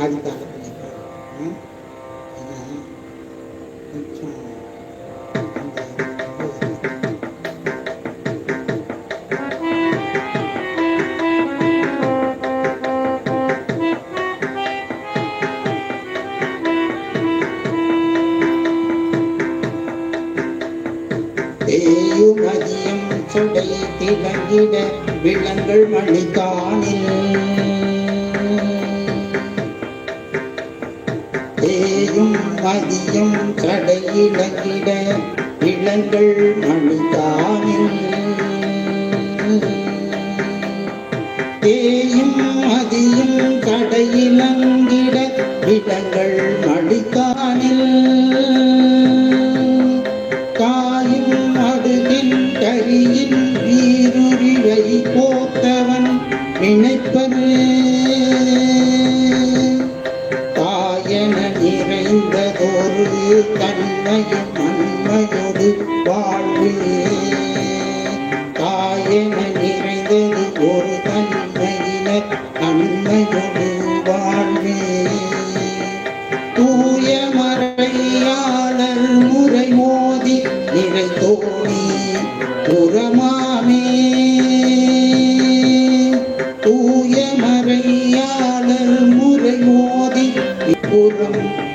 ஆதி காலத்தில் ம்? கொஞ்சம் விலங்கள் மணிக்கானில் தேயும் மதியம் சடையிலங்கிட இளங்கள் மணிக்கானில் தேயும் மதியும் கடையிலங்கிட இடங்கள் மணிக்கானில் காயும் அடுகின் கரியின் வீருரிவை போத்தவன் நினைப்பது வாழ்விலே கண்ணையும் அன்னையது வாழ்விலே. தாயென நிறைந்தது ஒரு தன்மையினர் அன்னையது வாழ்வே. தூய மறையாளர் முறை மோதி நிறை தோணி புறமாமே. தூய மறையாளர் முறை மோதி புறம்